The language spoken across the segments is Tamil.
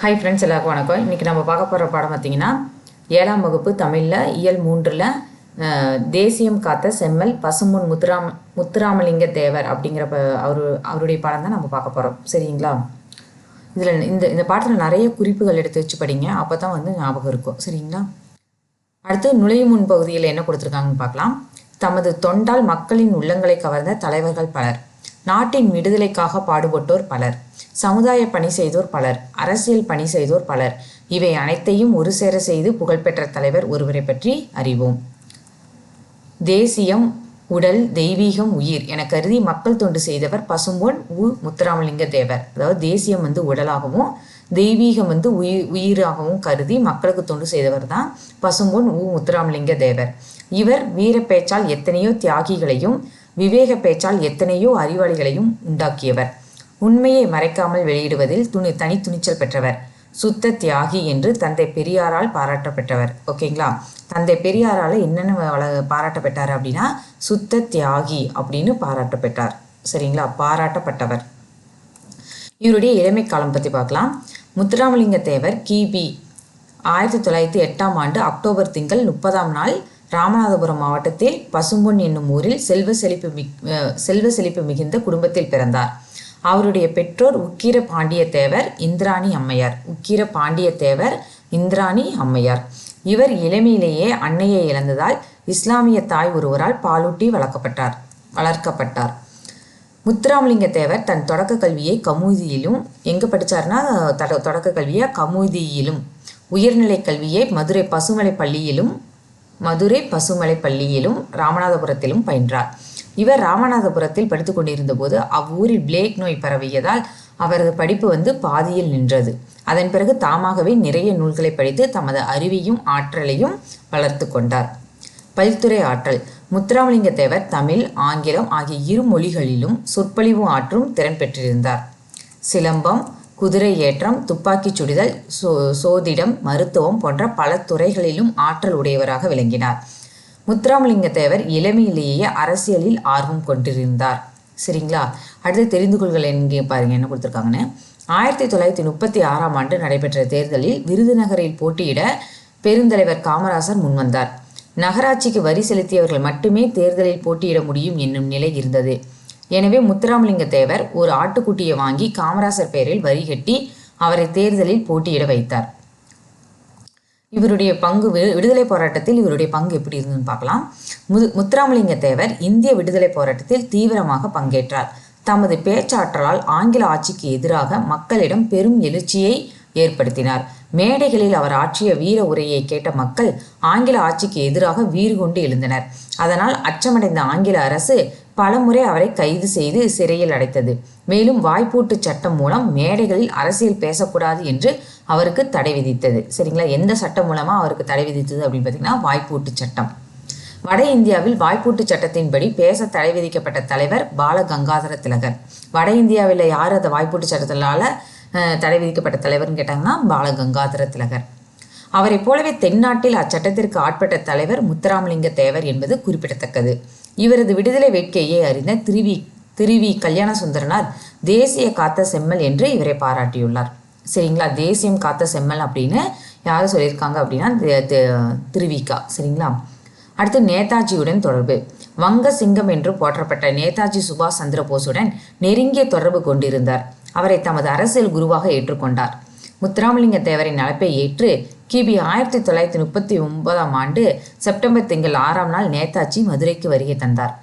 ஹாய் ஃப்ரெண்ட்ஸ் எல்லாருக்கும் வணக்கம். இன்றைக்கி நம்ம பார்க்க போகிற பாடம் பார்த்தீங்கன்னா ஏழாம் வகுப்பு தமிழில் இயல் மூன்றில் தேசியம் காத்த செம்மல் பசும்பொன் முத்துராம முத்துராமலிங்க தேவர் அப்படிங்கிற அவரு அவருடைய பாடம் தான் நம்ம பார்க்க போகிறோம் சரிங்களா? இதில் இந்த இந்த பாடத்தில் நிறைய குறிப்புகள் எடுத்து வச்சு படிங்க. அப்போ தான் வந்து ஞாபகம் இருக்கும். சரிங்களா? அடுத்து நுழையும் முன் பகுதியில் என்ன கொடுத்துருக்காங்கன்னு பார்க்கலாம். தமது தொண்டால் மக்களின் உள்ளங்களை கவர்ந்த தலைவர்கள் பலர். நாட்டின் விடுதலைக்காக பாடுபட்டோர் பலர் சமுதாய பணி செய்தோர் பலர் அரசியல் பணி செய்தோர் பலர். இவை அனைத்தையும் ஒரு சேர செய்து புகழ்பெற்ற தலைவர் ஒருவரை பற்றி அறிவோம். தேசியம் உடல் தெய்வீகம் உயிர் என கருதி மக்கள் தொண்டு செய்தவர் பசும்பொன் உ. முத்துராமலிங்க தேவர் அதாவது தேசியம் வந்து உடலாகவும் தெய்வீகம் வந்து உயிர் உயிராகவும் கருதி மக்களுக்கு தொண்டு செய்தவர் தான் பசும்பொன் உ. முத்துராமலிங்க தேவர் இவர் வீர பேச்சால் எத்தனையோ தியாகிகளையும் விவேக பேச்சால் எத்தனையோ அறிவாளிகளையும் உண்டாக்கியவர். உண்மையை மறைக்காமல் வெளியிடுவதில் துணி தனி துணிச்சல் பெற்றவர். சுத்த தியாகி என்று தந்தை பெரியாரால் பாராட்டப்பட்டவர் ஓகேங்களா? தந்தை பெரியாரால் என்னென்ன வள- பாராட்டப்பட்டார் அப்படின்னா சுத்த தியாகி அப்படின்னு பாராட்டப்பட்டார். சரிங்களா? பாராட்டப்பட்டவர். இவருடைய இளமை காலம் பற்றி பார்க்கலாம். முத்துராமலிங்க தேவர் கிபி ஆயிரத்தி தொள்ளாயிரத்தி எட்டாம் ஆண்டு அக்டோபர் திங்கள் முப்பதாம் நாள் ராமநாதபுரம் மாவட்டத்தில் பசும்பொன் என்னும் ஊரில் செல்வ செழிப்பு மிக் செல்வ செழிப்பு மிகுந்த குடும்பத்தில் பிறந்தார். அவருடைய பெற்றோர் உக்கிர பாண்டிய தேவர் இந்திராணி அம்மையார். உக்கிர பாண்டிய தேவர் இந்திராணி அம்மையார். இவர் இளமையிலேயே அன்னையை இழந்ததால் இஸ்லாமிய தாய் ஒருவரால் பாலூட்டி வளர்க்கப்பட்டார் வளர்க்கப்பட்டார். முத்துராமலிங்க தேவர் தன் தொடக்க கல்வியை கமுதியிலும் எங்கே படித்தார்னா தொடக்க கல்வியை கமுதியிலும். உயர்நிலை கல்வியை மதுரை பசுமலை பள்ளியிலும் மதுரை பசுமலை பள்ளியிலும் ராமநாதபுரத்திலும் பயின்றார். இவர் ராமநாதபுரத்தில் படித்து போது அவ்வூரில் பிளேக் நோய் பரவியதால் அவரது படிப்பு வந்து பாதியில் நின்றது. அதன் பிறகு தாமாகவே நிறைய நூல்களை படித்து தமது அறிவையும் ஆற்றலையும் வளர்த்து கொண்டார். பல்துறை ஆற்றல். முத்துராமலிங்க தேவர் தமிழ் ஆங்கிலம் ஆகிய இரு மொழிகளிலும் சொற்பொழிவு ஆற்றும் திறன் பெற்றிருந்தார். சிலம்பம் குதிரை ஏற்றம் துப்பாக்கிச் சுடுதல் சோ சோதிடம் மருத்துவம் போன்ற பல துறைகளிலும் ஆற்றல் உடையவராக விளங்கினார். முத்துராமலிங்க தேவர் இளமையிலேயே அரசியலில் ஆர்வம் கொண்டிருந்தார். சரிங்களா? அடுத்து தெரிந்து கொள்கள் எங்கே பாருங்க என்ன கொடுத்துருக்காங்கன்னு. ஆயிரத்தி தொள்ளாயிரத்தி முப்பத்தி ஆறாம் ஆண்டு நடைபெற்ற தேர்தலில் விருதுநகரில் போட்டியிட பெருந்தலைவர் காமராசர் முன்வந்தார். நகராட்சிக்கு வரி செலுத்தியவர்கள் மட்டுமே தேர்தலில் போட்டியிட முடியும் என்னும் நிலை இருந்தது. எனவே முத்துராமலிங்க தேவர் ஒரு ஆட்டுக்குட்டியை வாங்கி காமராசர் பெயரில் வரி கட்டி அவரை தேர்தலில் போட்டியிட வைத்தார். இவருடைய பங்கு விடுதலை போராட்டத்தில் இவருடைய பங்கு எப்படி இருந்ததுன்னு பார்க்கலாம். முது முத்துராமலிங்க தேவர் இந்திய விடுதலை போராட்டத்தில் தீவிரமாக பங்கேற்றார். தமது பேச்சாற்றலால் ஆங்கில ஆட்சிக்கு எதிராக மக்களிடம் பெரும் எழுச்சியை ஏற்படுத்தினார். மேடைகளில் அவர் ஆற்றிய வீர உரையை கேட்ட மக்கள் ஆங்கில ஆட்சிக்கு எதிராக வீறு கொண்டு எழுந்தனர். அதனால் அச்சமடைந்த ஆங்கில அரசு பலமுறை அவரை கைது செய்து சிறையில் அடைத்தது. மேலும் வாய்ப்பூட்டு சட்டம் மூலம் மேடைகளில் அரசியல் பேசக்கூடாது என்று அவருக்கு தடை விதித்தது. சரிங்களா? எந்த சட்டம் மூலமா அவருக்கு தடை விதித்தது அப்படின்னு பார்த்தீங்கன்னா வாய்ப்பூட்டு சட்டம். வட இந்தியாவில் வாய்ப்பூட்டு சட்டத்தின்படி பேச தடை விதிக்கப்பட்ட தலைவர் பால கங்காதர திலகர். வட இந்தியாவில் யார் அந்த வாய்ப்பூட்டு சட்டத்தினால தடை விதிக்கப்பட்ட தலைவர்னு கேட்டாங்கன்னா பாலகங்காதர திலகர். அவரைப் போலவே தென்னாட்டில் அச்சட்டத்திற்கு ஆட்பட்ட தலைவர் முத்துராமலிங்க தேவர் என்பது குறிப்பிடத்தக்கது. இவரது விடுதலை வேட்கையை அறிந்த திருவி திருவி கல்யாண சுந்தரனார் தேசிய காத்த செம்மல் என்று இவரை பாராட்டியுள்ளார். சரிங்களா? தேசியம் காத்த செம்மல் அப்படின்னு யார் சொல்லியிருக்காங்க அப்படின்னா திருவிக்கா சரிங்களா? அடுத்து நேதாஜியுடன் தொடர்பு. வங்க சிங்கம் என்று போற்றப்பட்ட நேதாஜி சுபாஷ் சந்திர போஸுடன் நெருங்கிய தொடர்பு கொண்டிருந்தார். அவரை தமது அரசியல் குருவாக ஏற்றுக்கொண்டார். முத்துராமலிங்க தேவரின் அழைப்பை ஏற்று கிபி ஆயிரத்தி தொள்ளாயிரத்தி முப்பத்தி ஒன்பதாம் ஆண்டு செப்டம்பர் திங்கள் ஆறாம் நாள் நேதாஜி மதுரைக்கு வருகை தந்தார்.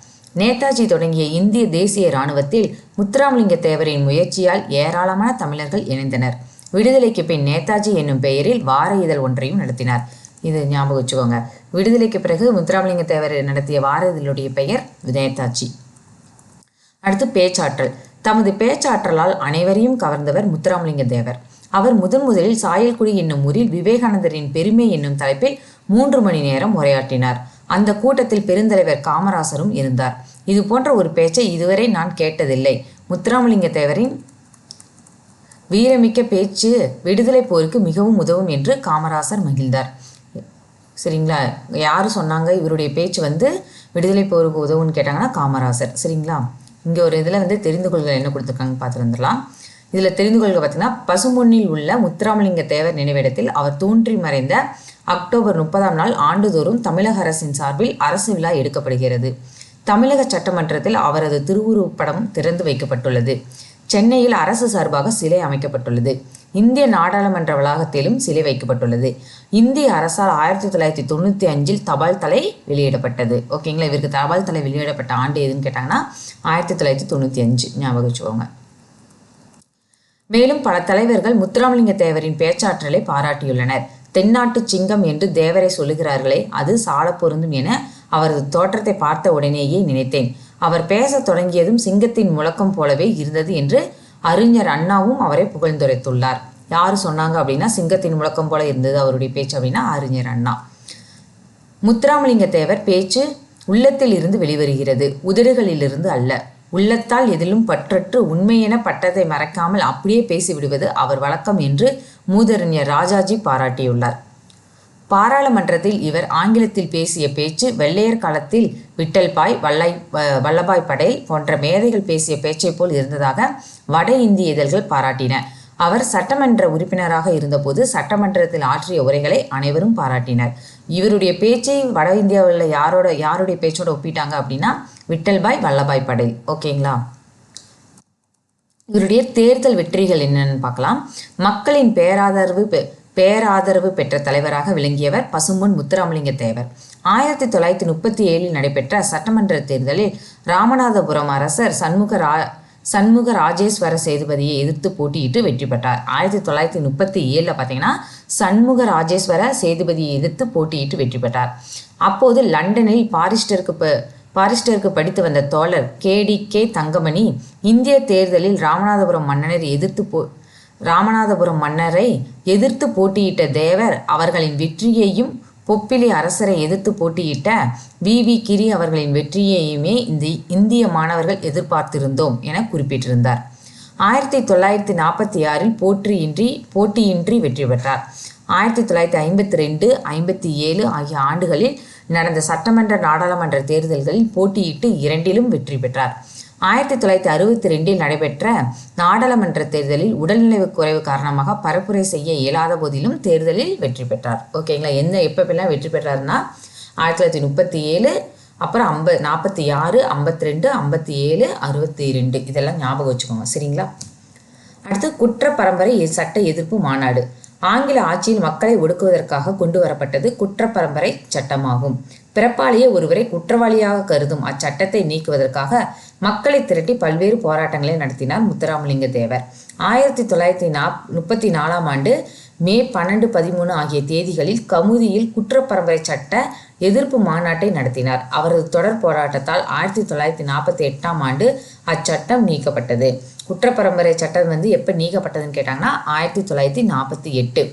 நேதாஜி தொடங்கிய இந்திய தேசிய இராணுவத்தில் முத்துராமலிங்க தேவரின் முயற்சியால் ஏராளமான தமிழர்கள் இணைந்தனர். விடுதலைக்கு பின் நேதாஜி என்னும் பெயரில் வார இதழ் ஒன்றையும் நடத்தினார். இது ஞாபகம் வச்சுக்கோங்க. விடுதலைக்கு பிறகு முத்துராமலிங்க தேவர் நடத்திய வார இதழுடைய பெயர் நேதாஜி அடுத்து பேச்சாற்றல். தமது பேச்சாற்றலால் அனைவரையும் கவர்ந்தவர் முத்துராமலிங்க தேவர். அவர் முதன் முதலில் சாயல்குடி என்னும் ஊரில் விவேகானந்தரின் பெருமை என்னும் தலைப்பில் மூன்று மணி நேரம் உரையாற்றினார். அந்த கூட்டத்தில் பெருந்தலைவர் காமராசரும் இருந்தார். இது போன்ற ஒரு பேச்சை இதுவரை நான் கேட்டதில்லை. முத்துராமலிங்க தேவரின் வீரமிக்க பேச்சு விடுதலை போருக்கு மிகவும் உதவும் என்று காமராசர் மகிழ்ந்தார். சரிங்களா? யார் சொன்னாங்க இவருடைய பேச்சு வந்து விடுதலை போருக்கு உதவுன்னு கேட்டாங்கன்னா காமராசர். சரிங்களா? இங்கே ஒரு இதில் வந்து தெரிந்து கொள்கை என்ன கொடுத்துருக்காங்க பார்த்துருந்துடலாம். இதில் தெரிந்து கொள்க பார்த்தீங்கன்னா பசுமொன்னில் உள்ள முத்துராமலிங்க தேவர் நினைவிடத்தில் அவர் தோன்றி மறைந்த அக்டோபர் முப்பதாம் நாள் ஆண்டுதோறும் தமிழக அரசின் சார்பில் அரசு விழா எடுக்கப்படுகிறது. தமிழக சட்டமன்றத்தில் அவரது திருவுருவப்படம் திறந்து வைக்கப்பட்டுள்ளது. சென்னையில் அரசு சார்பாக சிலை அமைக்கப்பட்டுள்ளது. இந்திய நாடாளுமன்ற வளாகத்திலும் சிலை வைக்கப்பட்டுள்ளது. இந்திய அரசால் ஆயிரத்தி தொள்ளாயிரத்தி தொண்ணூற்றி அஞ்சில் தபால் தலை வெளியிடப்பட்டது. ஓகேங்களா? இவருக்கு தபால் தலை வெளியிடப்பட்ட ஆண்டு எதுன்னு கேட்டாங்கன்னா ஆயிரத்தி தொள்ளாயிரத்தி தொண்ணூற்றி அஞ்சு. ஞாபகம் வச்சுக்கோங்க. மேலும் பல தலைவர்கள் முத்துராமலிங்க தேவரின் பேச்சாற்றலை பாராட்டியுள்ளனர். தென்னாட்டு சிங்கம் என்று தேவரை சொல்லுகிறார்களே அது சால பொருந்தும் என அவரது தோற்றத்தை பார்த்த உடனேயே நினைத்தேன். அவர் பேசத் தொடங்கியதும் சிங்கத்தின் முழக்கம் போலவே இருந்தது என்று அறிஞர் அண்ணாவும் அவரை புகழ்ந்துரைத்துள்ளார். யார் சொன்னாங்க அப்படின்னா சிங்கத்தின் முழக்கம் போல இருந்தது அவருடைய பேச்சு அப்படின்னா அறிஞர் அண்ணா. முத்துராமலிங்க தேவர் பேச்சு உள்ளத்தில் இருந்து வெளிவருகிறது உதடுகளிலிருந்து அல்ல. உள்ளத்தால் எதிலும் பற்றற்று உண்மையென பட்டதை மறைக்காமல் அப்படியே பேசிவிடுவது அவர் வழக்கம் என்று மூதறிஞர் ராஜாஜி பாராட்டியுள்ளார். பாராளுமன்றத்தில் இவர் ஆங்கிலத்தில் பேசிய பேச்சு வெள்ளையர் காலத்தில் விட்டல்பாய் வல்லை வ- வல்லபாய் படேல் போன்ற மேதைகள் பேசிய பேச்சைப் போல் இருந்ததாக வட இந்திய இதழ்கள் பாராட்டின. அவர் சட்டமன்ற உறுப்பினராக இருந்தபோது சட்டமன்றத்தில் ஆற்றிய உரைகளை அனைவரும் பாராட்டினர். இவருடைய பேச்சை வட இந்தியாவில் யாரோட யாருடைய பேச்சோட ஒப்பிட்டாங்க அப்படின்னா விட்டல்பாய் வல்லபாய் படேல். ஓகேங்களா? இவருடைய தேர்தல் வெற்றிகள் என்னன்னு பார்க்கலாம். மக்களின் பேராதரவு பெ- பேராதரவு பெற்ற தலைவராக விளங்கியவர் பசும்பொன் முத்துராமலிங்க தேவர். ஆயிரத்தி தொள்ளாயிரத்தி முப்பத்தி ஏழில் நடைபெற்ற சட்டமன்ற தேர்தலில் ராமநாதபுரம் அரசர் சண்முக ரா சண்முக ராஜேஸ்வர சேதுபதியை எதிர்த்து போட்டியிட்டு வெற்றி பெற்றார். ஆயிரத்தி தொள்ளாயிரத்தி முப்பத்தி ஏழில் பார்த்தீங்கன்னா சண்முக ராஜேஸ்வர சேதுபதியை எதிர்த்து போட்டியிட்டு வெற்றி பெற்றார். அப்போது லண்டனில் பாரிஸ்டருக்கு ப- பாரிஸ்டருக்கு படித்து வந்த தோழர் கேடி கே தங்கமணி இந்திய தேர்தலில் ராமநாதபுரம் மன்னரை எதிர்த்து போ ராமநாதபுரம் மன்னரை எதிர்த்து போட்டியிட்ட தேவர் அவர்களின் வெற்றியையும் பொப்பிலி அரசரை எதிர்த்து போட்டியிட்ட வி. வி. கிரி அவர்களின் வெற்றியையுமே இந்த இந்திய மாணவர்கள் எதிர்பார்த்திருந்தோம் என குறிப்பிட்டிருந்தார். ஆயிரத்தி தொள்ளாயிரத்தி நாற்பத்தி ஆறில் போற்றியின்றி போட்டியின்றி வெற்றி பெற்றார். ஆயிரத்தி தொள்ளாயிரத்தி ஐம்பத்தி ரெண்டு ஐம்பத்தி ஏழு ஆகிய ஆண்டுகளில் நடந்த சட்டமன்ற நாடாளுமன்ற தேர்தல்களில் போட்டியிட்டு இரண்டிலும் வெற்றி பெற்றார். ஆயிரத்தி தொள்ளாயிரத்தி அறுபத்தி ரெண்டில் நடைபெற்ற நாடாளுமன்ற தேர்தலில் உடல்நிலைவு குறைவு காரணமாக பரப்புரை செய்ய இயலாத போதிலும் தேர்தலில் வெற்றி பெற்றார். ஓகேங்களா எந்த எப்பப்பெல்லாம் வெற்றி பெற்றார்னா ஆயிரத்தி தொள்ளாயிரத்தி முப்பத்தி ஏழு அப்புறம் ஐம்ப நாற்பத்தி ஆறு ஐம்பத்தி ரெண்டு ஐம்பத்தி ஏழு அறுபத்தி ரெண்டு இதெல்லாம் ஞாபகம் வச்சுக்கோங்க. சரிங்களா? அடுத்து குற்ற பரம்பரை சட்ட எதிர்ப்பு மாநாடு. ஆங்கில ஆட்சியில் மக்களை ஒடுக்குவதற்காக கொண்டு வரப்பட்டது குற்றப்பரம்பரை சட்டமாகும். பிறப்பாலேயே ஒருவரை குற்றவாளியாக கருதும் அச்சட்டத்தை நீக்குவதற்காக மக்களை திரட்டி பல்வேறு போராட்டங்களை நடத்தினார் முத்துராமலிங்க தேவர் ஆயிரத்தி தொள்ளாயிரத்தி நாப் முப்பத்தி நாலாம் ஆண்டு மே பன்னெண்டு பதிமூணு ஆகிய தேதிகளில் கமுதியில் குற்றப்பரம்பரை சட்ட எதிர்ப்பு மாநாட்டை நடத்தினார். அவரது தொடர் போராட்டத்தால் ஆயிரத்தி தொள்ளாயிரத்தி நாற்பத்தி எட்டாம் ஆண்டு அச்சட்டம் நீக்கப்பட்டது. குற்றப்பரம்பரை சட்டம் வந்து எப்போ நீக்கப்பட்டதுன்னு கேட்டாங்கன்னா ஆயிரத்தி தொள்ளாயிரத்தி நாற்பத்தி எட்டு.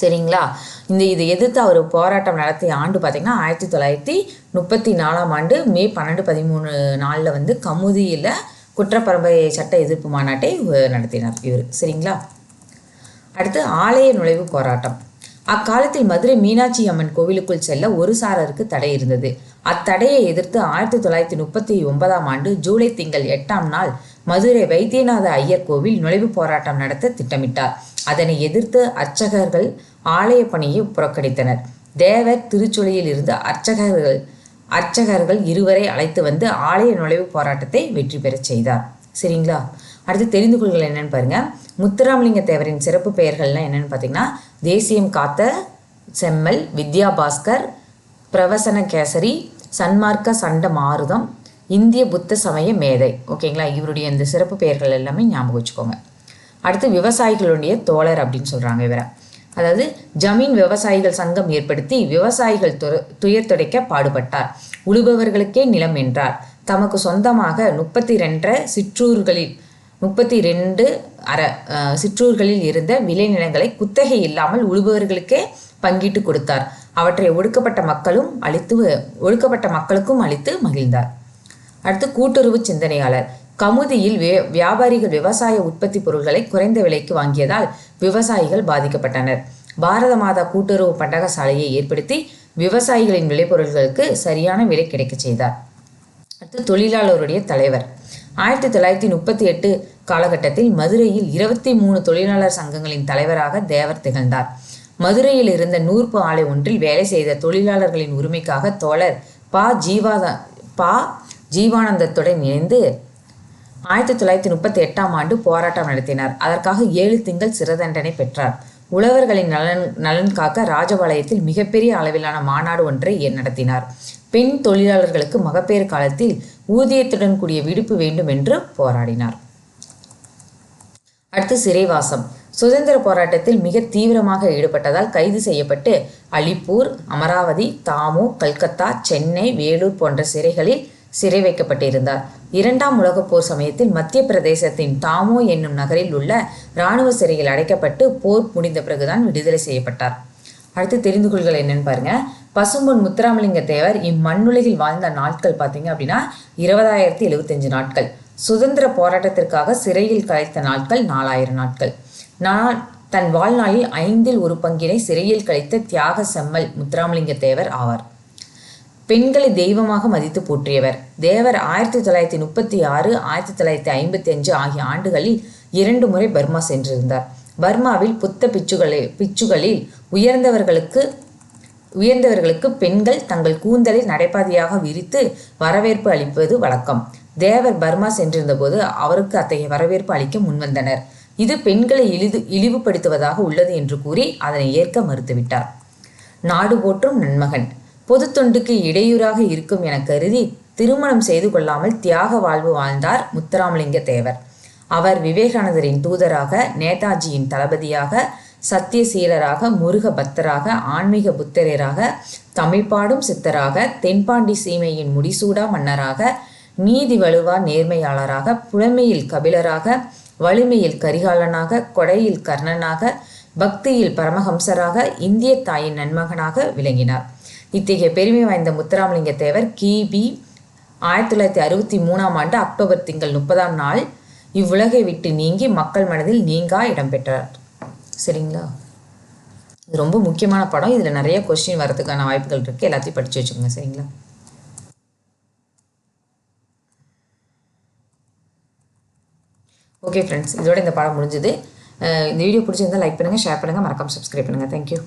சரிங்களா? இந்த இதை எதிர்த்து அவர் போராட்டம் நடத்திய ஆண்டு பார்த்திங்கன்னா ஆயிரத்தி தொள்ளாயிரத்தி முப்பத்தி நாலாம் ஆண்டு மே பன்னெண்டு பதிமூணு நாளில் வந்து கமுதியில் குற்றப்பரம்பரை சட்ட எதிர்ப்பு மாநாட்டை நடத்தினார் இவர். சரிங்களா? அடுத்து ஆலய நுழைவு போராட்டம். அக்காலத்தில் மதுரை மீனாட்சி அம்மன் கோவிலுக்குள் செல்ல ஒரு சாரருக்கு தடை இருந்தது. அத்தடையை எதிர்த்து ஆயிரத்தி தொள்ளாயிரத்தி முப்பத்தி ஒன்பதாம் ஆண்டு ஜூலை திங்கள் எட்டாம் நாள் மதுரை வைத்தியநாத ஐயர் கோவில் நுழைவு போராட்டம் நடத்த திட்டமிட்டார். அதனை எதிர்த்து அர்ச்சகர்கள் ஆலய பணியை புறக்கணித்தனர். தேவர் திருச்சொலியில் இருந்து அர்ச்சகர்கள் அர்ச்சகர்கள் இருவரை அழைத்து வந்து ஆலய நுழைவு போராட்டத்தை வெற்றி பெறச் செய்தார். சரிங்களா? அடுத்து தெரிந்து கொள்கள் என்னன்னு பாருங்க. முத்துராமலிங்க தேவரின் சிறப்பு பெயர்கள்லாம் என்னன்னு பார்த்தீங்கன்னா தேசியம் காத்த செம்மல் வித்யா பாஸ்கர் பிரவசன கேசரி சன்மார்க்க சண்ட மாருதம் இந்திய புத்த சமய மேதை. ஓகேங்களா இவருடைய இந்த சிறப்பு பெயர்கள் எல்லாமே ஞாபகம் வச்சுக்கோங்க. அடுத்து விவசாயிகளுடைய தோழர் அப்படின்னு சொல்கிறாங்க இவரை. அதாவது ஜமீன் விவசாயிகள் சங்கம் ஏற்படுத்தி விவசாயிகள் துற துயர் துடைக்க பாடுபட்டார். உழுபவர்களுக்கே நிலம் என்றார். தமக்கு சொந்தமாக முப்பத்தி ரெண்டரை சிற்றூர்களில் முப்பத்தி ரெண்டு அற சிற்றூர்களில் இருந்த விளைநிலங்களை குத்தகை இல்லாமல் உழுபவர்களுக்கே பங்கிட்டு கொடுத்தார். அவற்றை ஒடுக்கப்பட்ட மக்களும் அளித்து ஒடுக்கப்பட்ட மக்களுக்கும் அளித்து மகிழ்ந்தார். அடுத்து கூட்டுறவு சிந்தனையாளர். கமுதியில் வியாபாரிகள் விவசாய உற்பத்தி பொருட்களை குறைந்த விலைக்கு வாங்கியதால் விவசாயிகள் பாதிக்கப்பட்டனர். பாரத மாதா கூட்டுறவு பண்டக சாலையை ஏற்படுத்தி விவசாயிகளின் விளைபொருள்களுக்கு சரியான விலை கிடைக்கச் செய்தார். அடுத்து தொழிலாளருடைய தலைவர். ஆயிரத்தி தொள்ளாயிரத்தி முப்பத்தி எட்டு காலகட்டத்தில் மதுரையில் இருபத்தி மூணு தொழிலாளர் சங்கங்களின் தலைவராக தேவர் திகழ்ந்தார். மதுரையில் இருந்த நூற்பு ஆலை ஒன்றில் வேலை செய்த தொழிலாளர்களின் உரிமைக்காக தோழர் பா ஜீவாதா பா ஜீவானந்தத்துடன் இணைந்து ஆயிரத்தி தொள்ளாயிரத்தி முப்பத்தி எட்டாம் ஆண்டு போராட்டம் நடத்தினார். அதற்காக ஏழு திங்கள் சிறை தண்டனை பெற்றார். உழவர்களின் நலன் நலன் காக்க ராஜபாளையத்தில் மிகப்பெரிய அளவிலான மாநாடு ஒன்றை நடத்தினார். பெண் தொழிலாளர்களுக்கு மகப்பேறு காலத்தில் ஊதியத்துடன் கூடிய விடுப்பு வேண்டும் என்று போராடினார். அடுத்து சிறைவாசம். சுதந்திர போராட்டத்தில் மிக தீவிரமாக ஈடுபட்டதால் கைது செய்யப்பட்டு அலிப்பூர் அமராவதி தாமு கல்கத்தா சென்னை வேலூர் போன்ற சிறைகளில் சிறை வைக்கப்பட்டிருந்தார் இரண்டாம் உலகப் போர் சமயத்தில் மத்திய பிரதேசத்தின் தாமோ என்னும் நகரில் உள்ள இராணுவ சிறையில் அடைக்கப்பட்டு போர் முடிந்த பிறகுதான் விடுதலை செய்யப்பட்டார். அடுத்து தெரிந்து கொள்கள் என்னன்னு பாருங்க. பசும்பொன் முத்துராமலிங்க தேவர் இம்மண்ணுலகில் வாழ்ந்த நாட்கள் பார்த்தீங்க அப்படின்னா இருபதாயிரத்தி எழுபத்தஞ்சு நாட்கள். சுதந்திர போராட்டத்திற்காக சிறையில் கழித்த நாட்கள் நாலாயிரம் நாட்கள். நான் தன் வாழ்நாளில் ஐந்தில் ஒரு பங்கினை சிறையில் கழித்த தியாக செம்மல் முத்துராமலிங்க தேவர் ஆவார். பெண்களை தெய்வமாக மதித்து போற்றியவர். தேவர் ஆயிரத்தி தொள்ளாயிரத்தி முப்பத்தி ஆறு ஆயிரத்தி தொள்ளாயிரத்தி ஐம்பத்தி அஞ்சு ஆகிய ஆண்டுகளில் இரண்டு முறை பர்மா சென்றிருந்தார். பர்மாவில் புத்த பிச்சுகளில் பிச்சுகளில் உயர்ந்தவர்களுக்கு உயர்ந்தவர்களுக்கு பெண்கள் தங்கள் கூந்தலை நடைபாதையாக விரித்து வரவேற்பு அளிப்பது வழக்கம். தேவர் பர்மா சென்றிருந்தபோது அவருக்கு அத்தகைய வரவேற்பு அளிக்க முன்வந்தனர். இது பெண்களை இழிது இழிவுபடுத்துவதாக உள்ளது என்று கூறி அதனை ஏற்க மறுத்துவிட்டார். நாடு போற்றும் நன்மகன். பொது தொண்டுக்கு இடையூறாக இருக்கும் என கருதி திருமணம் செய்து கொள்ளாமல் தியாக வாழ்வு வாழ்ந்தார் முத்துராமலிங்க தேவர். அவர் விவேகானந்தரின் தூதராக நேதாஜியின் தளபதியாக சத்தியசீலராக முருக பக்தராக ஆன்மீக புத்தரராக தமிழ்பாடும் சித்தராக தென்பாண்டி சீமையின் முடிசூடா மன்னராக நீதி வலுவா நேர்மையாளராக புலமையில் கபிலராக வலிமையில் கரிகாலனாக கொடையில் கர்ணனாக பக்தியில் பரமஹம்சராக இந்திய தாயின் நன்மகனாக விளங்கினார். இத்தகைய பெருமை வாய்ந்த முத்துராமலிங்க தேவர் கிபி ஆயிரத்தி தொள்ளாயிரத்தி அறுபத்தி மூணாம் ஆண்டு அக்டோபர் திங்கள் முப்பதாம் நாள் இவ்வுலகை விட்டு நீங்கி மக்கள் மனதில் நீங்கா இடம்பெற்றார். சரிங்களா? இது ரொம்ப முக்கியமான படம். இதில் நிறைய கொஸ்டின் வரதுக்கான வாய்ப்புகள் இருக்குது எல்லாத்தையும் படித்து வச்சுக்கோங்க. சரிங்களா? ஓகே ஃப்ரெண்ட்ஸ் இதோட இந்த படம் முடிஞ்சது. இந்த வீடியோ பிடிச்சிருந்தால் லைக் பண்ணுங்கள் ஷேர் பண்ணுங்கள் மறக்காமல் சப்ஸ்கிரைப் பண்ணுங்கள் தேங்க்யூ